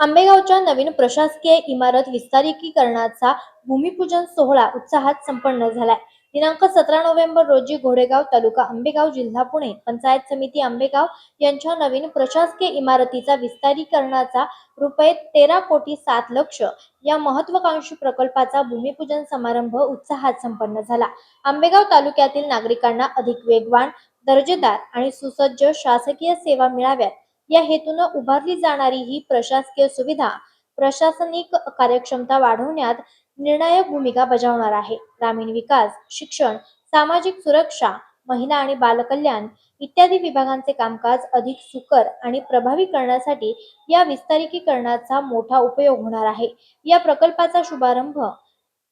आंबेगावच्या नवीन प्रशासकीय इमारत विस्तारीकरणाचा भूमिपूजन सोहळा उत्साहात संपन्न झालाय. दिनांक सतरा नोव्हेंबर रोजी घोडेगाव तालुका आंबेगाव जिल्हा पुणे पंचायत समिती आंबेगाव यांच्या नवीन प्रशासकीय इमारतीचा विस्तारीकरणाचा रुपये तेरा कोटी सात लक्ष या महत्वाकांक्षी प्रकल्पाचा भूमिपूजन समारंभ उत्साहात संपन्न झाला. आंबेगाव तालुक्यातील नागरिकांना अधिक वेगवान दर्जेदार आणि सुसज्ज शासकीय सेवा मिळाव्यात. या हेतून उभारली जाणारी ही प्रशासकीय सुविधा प्रशासनिक कार्यक्षमता वाढवण्यात निर्णायक भूमिका बजावणार आहे. ग्रामीण विकास शिक्षण सामाजिक सुरक्षा महिला आणि बालकल्याण इत्यादी विभागांचे कामकाज अधिक सुकर आणि प्रभावी करण्यासाठी या विस्तारिकीकरणाचा मोठा उपयोग होणार आहे. या प्रकल्पाचा शुभारंभ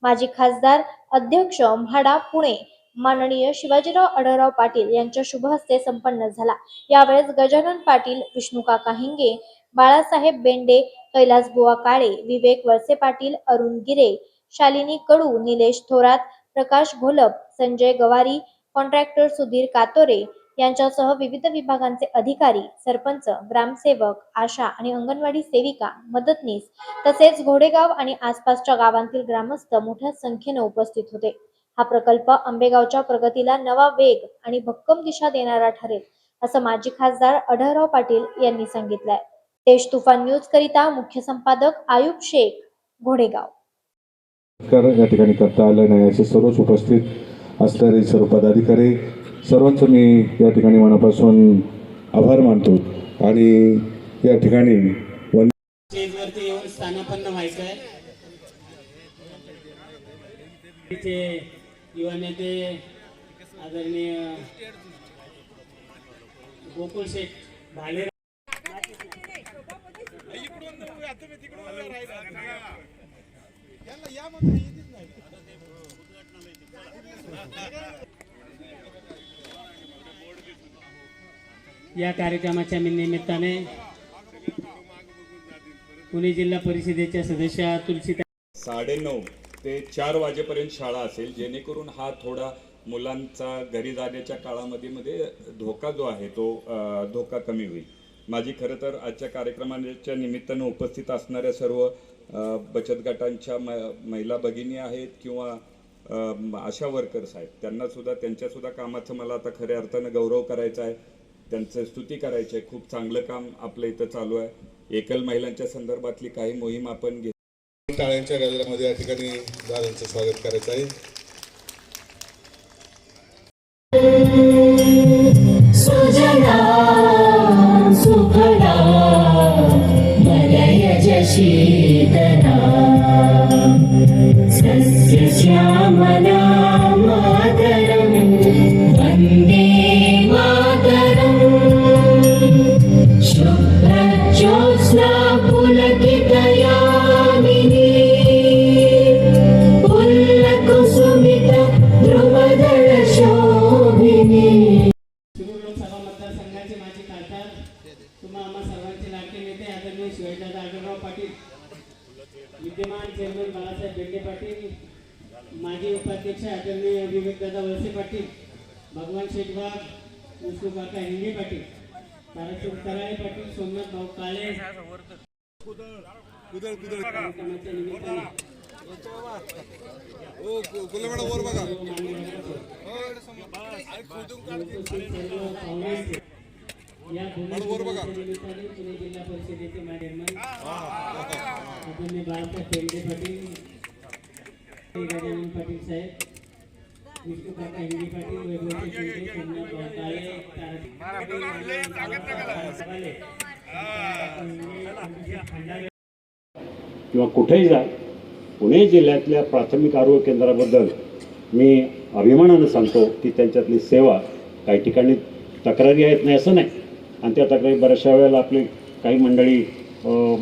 माजी खासदार अध्यक्ष म्हाडा पुणे माननीय शिवाजीराव आढळराव पाटील यांच्या शुभ हस्ते संपन्न झाला. यावेळेस गजानन पाटील विष्णुकाका हिंगे बाळासाहेब बेंडे कैलास बुवा काळे विवेक वळसे पाटील अरुण गिरे शालिनी कडू निलेश थोरात प्रकाश घोलप संजय गवारी कॉन्ट्रॅक्टर सुधीर कातोरे यांच्यासह विविध विभागांचे अधिकारी सरपंच ग्रामसेवक आशा आणि अंगणवाडी सेविका मदतनीस तसेच घोडेगाव आणि आसपासच्या गावांतील ग्रामस्थ मोठ्या संख्येने उपस्थित होते. हा प्रकल्प आंबेगावच्या प्रगतीला नवा वेग आणि भक्कम दिशा देणारा ठरेल असं माजी खासदार अढळराव पाटील यांनी सांगितलंय. देश तुफान न्यूज करिता मुख्य संपादक आयुब शेख घोडेगाव. कर या ठिकाणी करता आलं नाही असे सर्वच उपस्थित असणारे सर्व पदाधिकारी सर्वांचं मी या ठिकाणी मनापासून आभार मानतो आणि या ठिकाणी स्टेजवरती येऊन स्थानापन्न व्हायचं आहे युवा नेते आदरणीय गोकुल शेठ भाले. या कार्यक्रमाच्या निमित्ताने पुणे जिल्हा परिषदेच्या सदस्या तुलसी साडेनऊ. ते चार वाजेपर्यंत शाळा असेल जेणेकरून हा थोडा मुलांचा घरी जाण्याच्या काळामध्ये मध्ये धोका जो आहे तो धोका कमी होईल. माझी खरं तर आजच्या कार्यक्रमाच्या निमित्तानं उपस्थित असणाऱ्या सर्व बचत गटांच्या म महिला भगिनी आहेत किंवा आशा वर्कर्स आहेत त्यांना सुद्धा कामाचं मला आता खऱ्या अर्थानं गौरव करायचा आहे. त्यांचं स्तुती करायची आहे. खूप चांगलं काम आपलं इथं चालू आहे. एकल महिलांच्या संदर्भातली काही मोहीम आपण घेत टाळ्यांच्या गजरामध्ये या ठिकाणी दादांचं स्वागत करायचं आहे. सर्वांचे लाडके नेते आदरणीय शिवाजीदादा आढळराव पाटील विद्यमान चेअरमन बाळासाहेब बेंडे पाटील माजी उपाध्यक्ष आदरणीय विवेकदादा वळसे पाटील भगवान शेठवाग विष्णू काका हिंगे पाटील ताराचंद कराळे पाटील सोमनाथ भाऊ काळे कार्यक्रमाच्या निमित्ताने. या भूमिपूजनाच्या निमित्ताने पुणे जिल्हा परिषदेचे चेअरमन आदरणीय बाळासाहेब पेंडे पाटील गजानन पाटील साहेब विष्णू काका हिंदी पाटील वैभव शिंदे सोमनाथ भाऊ काळे तारा किंवा कुठेही जा पुणे जिल्ह्यातल्या प्राथमिक आरोग्य केंद्राबद्दल मी अभिमानानं सांगतो की त्यांच्यातली सेवा काही ठिकाणी तक्रारी आहेत नाही असं नाही. आणि त्या तक्रारी बऱ्याचशा वेळेला आपली काही मंडळी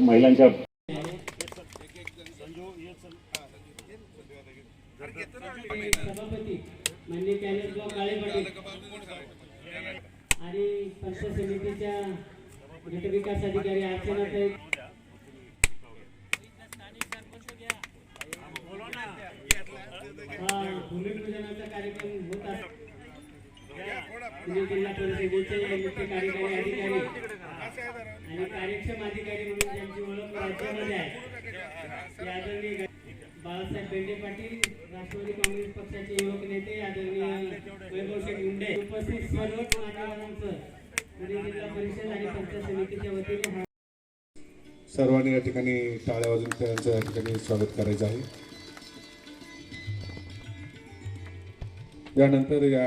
महिलांच्या आणि पंचायत समितीच्या गटविकास अधिकारी अर्चना ताई. हा, भूमिपूजनाचा कार्यक्रम होत आहे पुणे जिल्हा परिषदेचे मुख्य कार्यकारी अधिकारी. आणि कार्यक्षम अधिकारी म्हणून त्यांची ओळख राज्यामध्ये आहे. आदरणीय बाळासाहेब बेंडे पाटील राष्ट्रवादी काँग्रेस पक्षाचे युवक नेते आदरणीय वैभव शेठ मुंडे. उपस्थित सर्व मान्यवरांचं पुणे जिल्हा परिषद आणि पंचायत समितीच्या वतीने सर्वांनी या ठिकाणी टाळ्या वाजून त्यांचं या ठिकाणी स्वागत करायचं आहे. यानंतर या